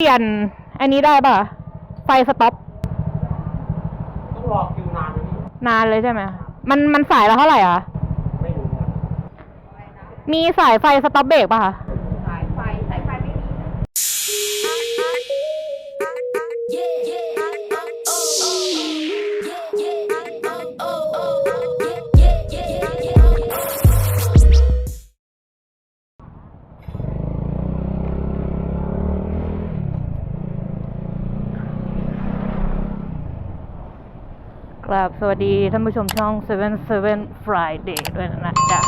เปลี่ยนอันนี้ได้ป่ะ ไฟสต็อปต้องรอคิวนานไหมพี่นานเลยใช่ไหมมันมันสายละเท่าไหร่อะ ไม่รู้อะมีสายไฟสต็อปเบรกป่ะคะ กราบสวัสดีท่านผู้ชมช่อง 77 Friday ด้วยนะจ๊ะ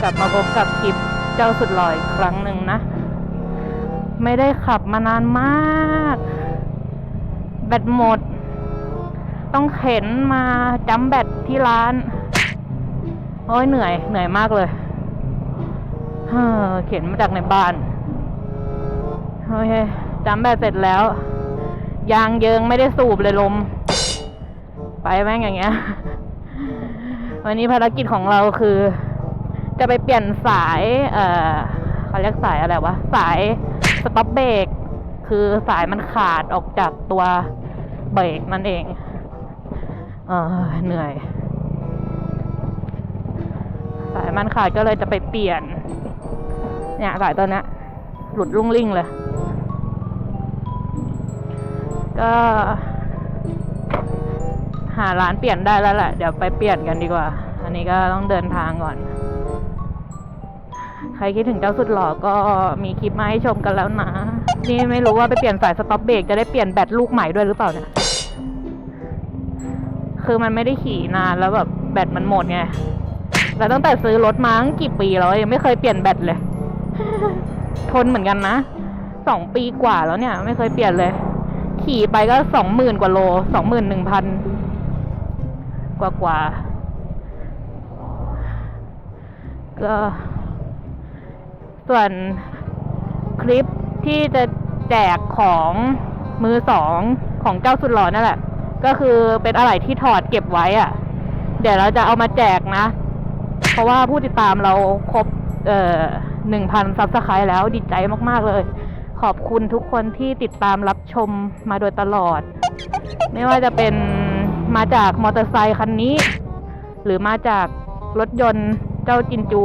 กลับมาพบกับคลิปเจ้าสุดหล่ออีกครั้งหนึ่งนะ ไม่ได้ขับมานานมาก แบตหมด ต้องเข็นมาจัมแบตที่ร้าน โอ้ยเหนื่อย เหนื่อยมากเลยเฮ้อเข็นมาจากในบ้าน โอเคจัมแบตเสร็จแล้วยางเยิงไม่ได้สูบเลยลม ไปแม่งอย่างเงี้ย วันนี้ภารกิจของเราคือ จะไปเปลี่ยนสาย เอ่อเขาเรียกสายอะไรวะ สายสต็อปเบรกคือสายมันขาดออกจากตัวเบรกนั่นเอง เออเหนื่อย สายมันขาดก็เลยจะไปเปลี่ยน เนี่ยสายตัวเนี้ยหลุดลุ่งลิ่งเลย ก็ หาร้านเปลี่ยนได้แล้วแหละ เดี๋ยวไปเปลี่ยนกันดีกว่า อันนี้ก็ต้องเดินทางก่อน ใครคิดถึงเจ้าสุดหล่อก็มีคลิปมาให้ชมกันแล้วนะ นี่ไม่รู้ว่าไปเปลี่ยนสายสต็อปเบรกจะได้เปลี่ยนแบตลูกใหม่ด้วยหรือเปล่าเนี่ย คือมันไม่ได้ขี่นานแล้วแบบแบตมันหมดไง แล้วตั้งแต่ซื้อรถมาตั้งกี่ปีแล้วยังไม่เคยเปลี่ยนแบตเลย ทนเหมือนกันนะสองปีกว่าแล้วเนี่ย ไม่เคยเปลี่ยนเลย ขี่ไปก็สองหมื่นกว่าโลสองหมื่นหนึ่งพัน กว่ากว่าก็ส่วนคลิปที่จะแจกของมือสองของเจ้าสุดหล่อนั่นแหละ ก็คือเป็นอะไรที่ถอดเก็บไว้อะ เดี๋ยวเราจะเอามาแจกนะ เพราะว่าผู้ติดตามเราครบเอ่อหนึ่งพันซับสไครต์แล้วดีใจมาก ๆ เลย ขอบคุณทุกคนที่ติดตามรับชมมาโดยตลอด ไม่ว่าจะเป็น มาจากมอเตอร์ไซคันนี้ หรือมาจากรถยนต์เจ้าจินจู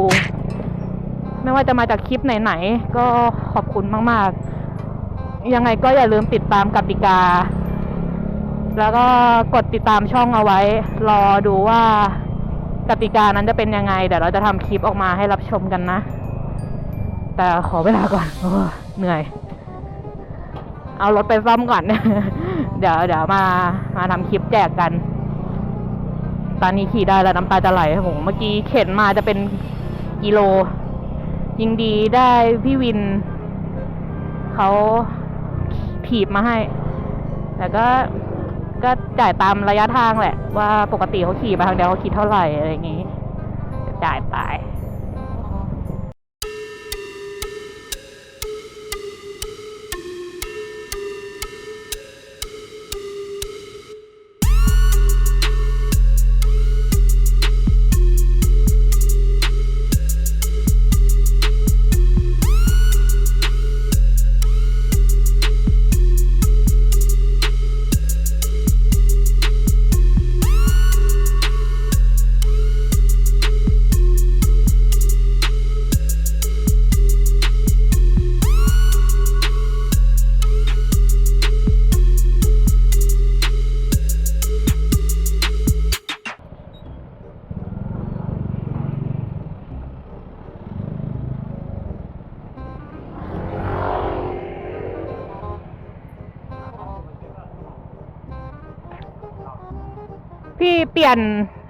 ไม่ว่าจะมาจากคลิปไหนๆ ก็ขอบคุณมากๆ ยังไงก็อย่าลืมติดตามกติกา แล้วก็กดติดตามช่องเอาไว้ รอดูว่ากติกานั้นจะเป็นยังไง เดี๋ยวเราจะทำคลิปออกมาให้รับชมกันนะ แต่ขอเวลาก่อนอเหนื่อย เอารถไปซ่อมก่อน เดี๋ยวเดี๋ยวมามาทำคลิปแจกกัน ตอนนี้ขี่ได้แล้วน้ำตาจะไหลโหเมื่อกี้เข็นมาจะเป็นกิโล ยิงดีได้พี่วินเขาถีบมาให้ แต่ก็ก็จ่ายตามระยะทางแหละ ว่าปกติเขาขี่มาทางเดียวเขาคิดเท่าไหร่อะไรอย่างงี้จ่ายไป เปลี่ยน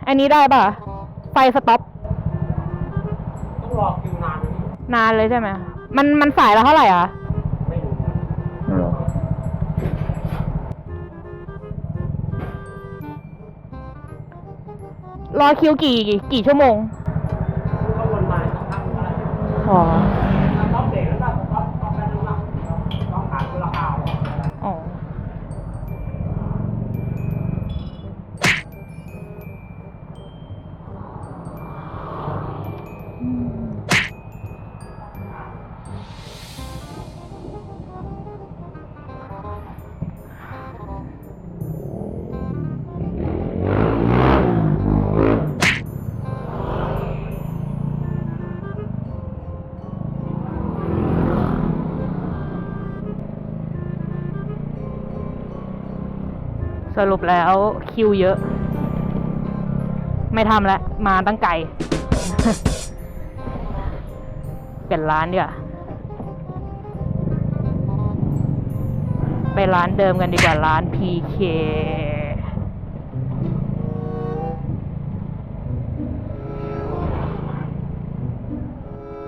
อันนี้ได้ป่ะ ไฟสต็อป ต้องรอคิวนานไหมพี่นานเลยใช่ไหม มันมันสายละเท่าไหร่อะ ไม่รู้อะรอคิวกี่กี่ชั่วโมง ก็วนมาสักพักก็ได้อ๋อ สรุปแล้วคิวเยอะ ไม่ทำแล้วมาตั้งไกลเปลี่ยนร้านดีกว่าไปร้านเดิมกันดีกว่าร้าน PK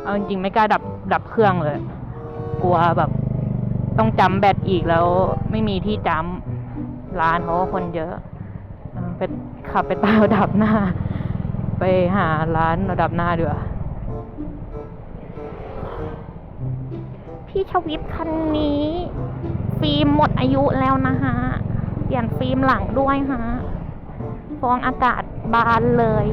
เอาจริงๆไม่กล้าดับดับเครื่องเลย กลัวแบบ ต้องจำแบตอีกแล้วไม่มีที่จำ ร้านเขาก็คนเยอะเออไปขับไปตามระดับหน้า ไปหาร้านระดับหน้าดีกว่าพี่ชวิตคันนี้ ฟิล์มหมดอายุแล้วนะฮะ เปลี่ยนฟิล์มหลังด้วยฮะ ฟองอากาศบานเลย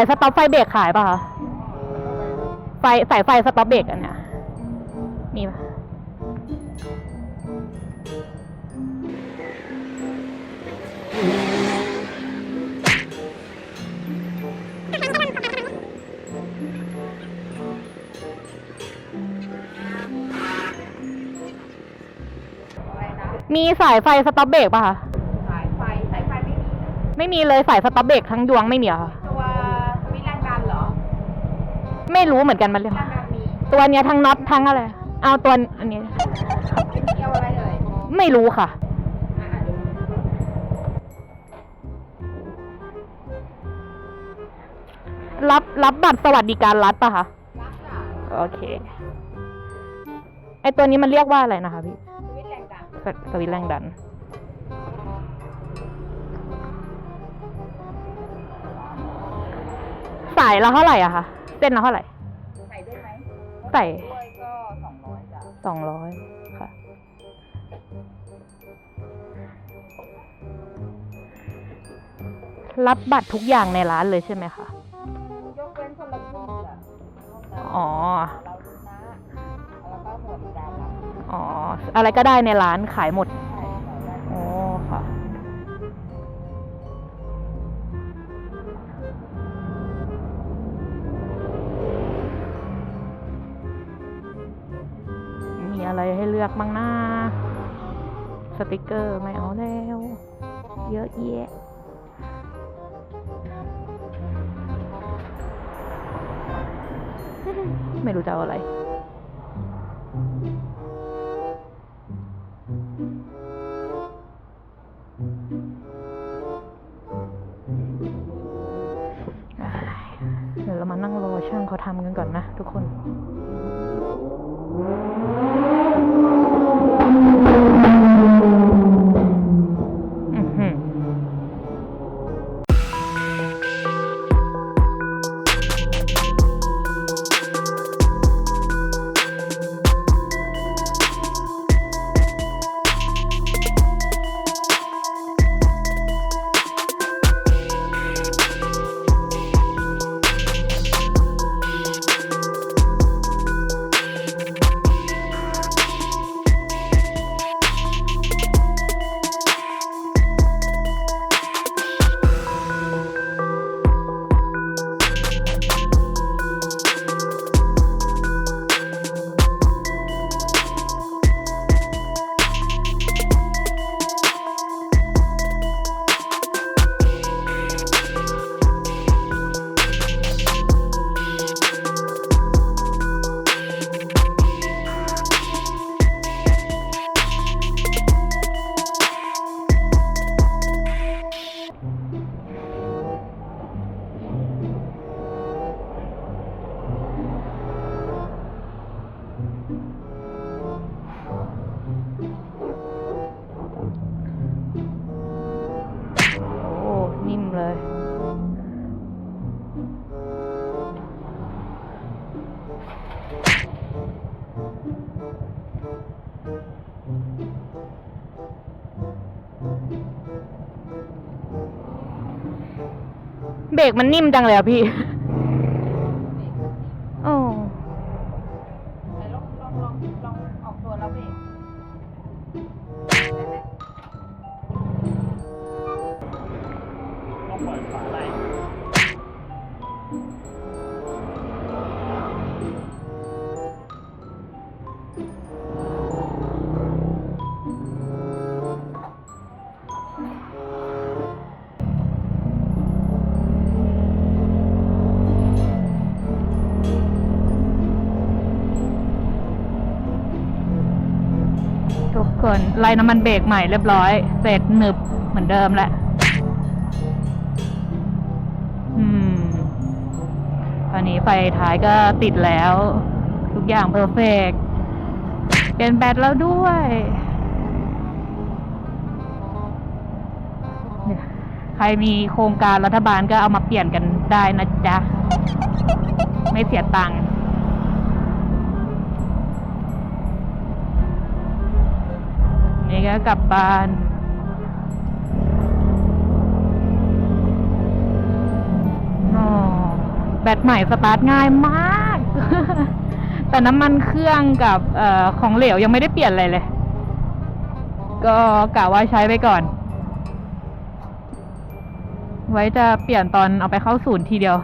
ายสต็อปไฟเบรกขายป่ะคะไฟสายไฟสต็อปเบรกอันเนี้ยมีปะมีสายไฟสต็อปเบรกป่ะคะ สายไฟ สายไฟไม่มี ไม่มีเลยสายสต็อปเบรกทั้งดวงไม่มีเหรอคะ ไม่รู้เหมือนกันมันเลยแรงดันมีตัวเนี้ยทั้งน็อตทั้งอะไร เอาตัวอันนี้เป็นเกี่ยวอะไรเอ่ยไม่รู้ค่ะอะอะดูรับรับบัตรสวัสดิการรัฐป่ะคะรับจ้ะโอเค ไอตัวนี้มันเรียกว่าอะไรนะคะพี่สวิตช์แรงดันสสวิตช์แรงดัน สายละเท่าไหร่อะคะ เส้นละเท่าไหร่ ใส่ด้วยไหมใส่ ด้วยก็สองร้อยจ้ะสองร้อยค่ะ รับบัตรทุกอย่างในร้านเลยใช่ไหมคะ ยกเว้นคนละครึ่งจ้ะนอกนั้นอ๋อ เราดูนะแล้วก็หมวดการรับอ๋อ อะไรก็ได้ในร้านขายหมดใช่เราได้ ติกเกอร์ไม่เอาแล้ว เยอะแยะไม่รู้จะเอาอะไร เดี๋ยวเรามานั่งรอช่างเขาทำกันก่อนนะทุกคน เบรกมันนิ่มจังเลยอะพี่ ส่วนไล่น้ำมันเบรกใหม่เรียบร้อย เสร็จหนึบเหมือนเดิมแหละอืมตอนนี้ไฟท้ายก็ติดแล้ว ทุกอย่างเพอร์เฟกเปลี่ยนแบตแล้วด้วยเนี่ยใครมีโครงการรัฐบาลก็เอามาเปลี่ยนกันได้นะจ๊ะ ไม่เสียตังค์ นี่ก็กลับบ้านแบตใหม่สตาร์ทง่ายมาก แต่น้ำมันเครื่องกับอของเหลวยังไม่ได้เปลี่ยนอะไรเลย ก็กะว่าใช้ไปก่อน ไว้จะเปลี่ยนตอนเอาไปเข้าศูนย์ทีเดียว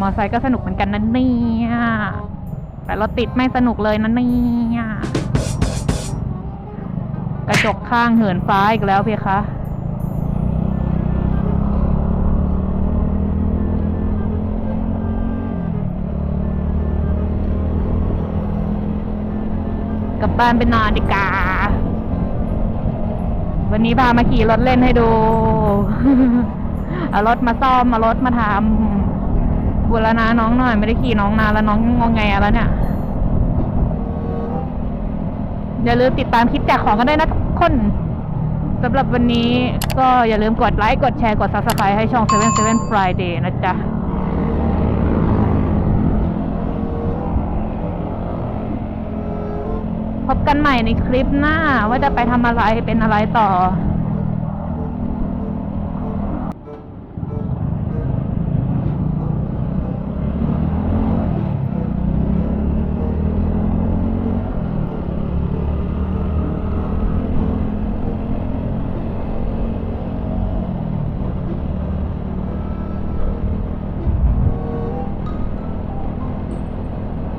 มอเตอไซค์ก็สนุกเหมือนกันนะเนี่ยแต่รถติดไม่สนุกเลยนะเนี่ยกระจกข้างเหินฟ้าอีกแล้วเพคะกลับบ้านไปนอนดีกา วันนี้พามาขี่รถเล่นให้ดู เอารถมาซ่อม เอารถมาทำ บุรณาน้องหน่อยไม่ได้ขี่น้องนานแล้วน้องงงแงแล้วเนี่ย อย่าลืมติดตามคลิปแจกของกันด้วยนะทุกคนสำหรับวันนี้ก็อย่าลืมกดไลค์กดแชร์กด subscribe ให้ช่อง 77 Friday นะจ๊ะพบกันใหม่ในคลิปหน้าว่าจะไปทำอะไรเป็นอะไรต่อ